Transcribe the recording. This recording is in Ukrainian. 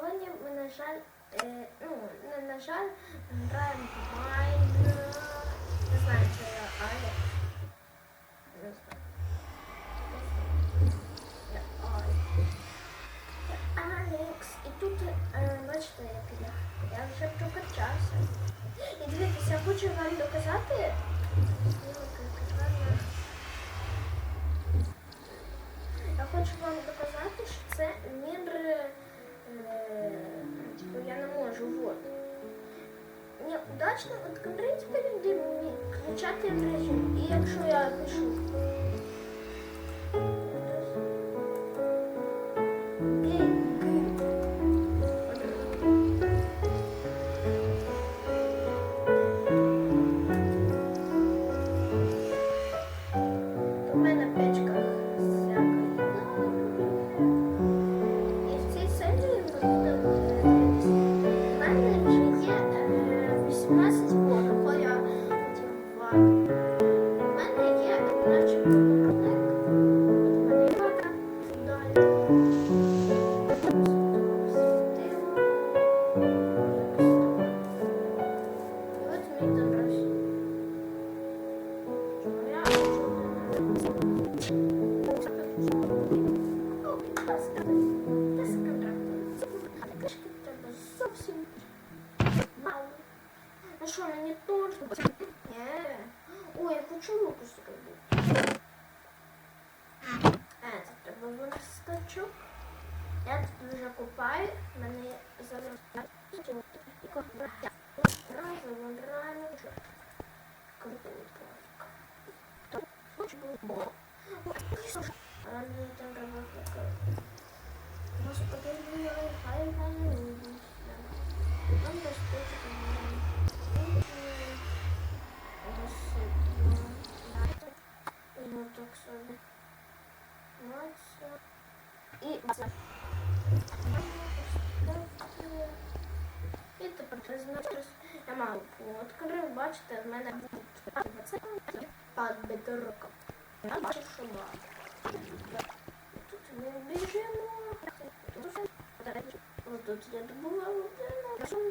сьогодні ми, на жаль, е, ну, не на жаль, граємо Майн. Не знаю, чи я Аля. Алекс. І тут, е, бачите, як я. Я вже прокачався. І дивіться, я хочу вам доказати, що це мір. е, Типу Неудачно. Відкрити перед ним включати режим. І якщо я пишу. Ну що, мені теж? Ні. Ой, я хочу руку верстачок. Я тут вже купаю, мене зараз і купаю. Разом граємо. Круто відправка. Хочу було. Мені там таке. Господи, хай хай не Там безпечно. І. І тепер призначиш. Я маю відкрив, бачите, в мене це пад бедрока. Я бачу, що багато. Тут ми біжимо. Тут я добувала людину, а сам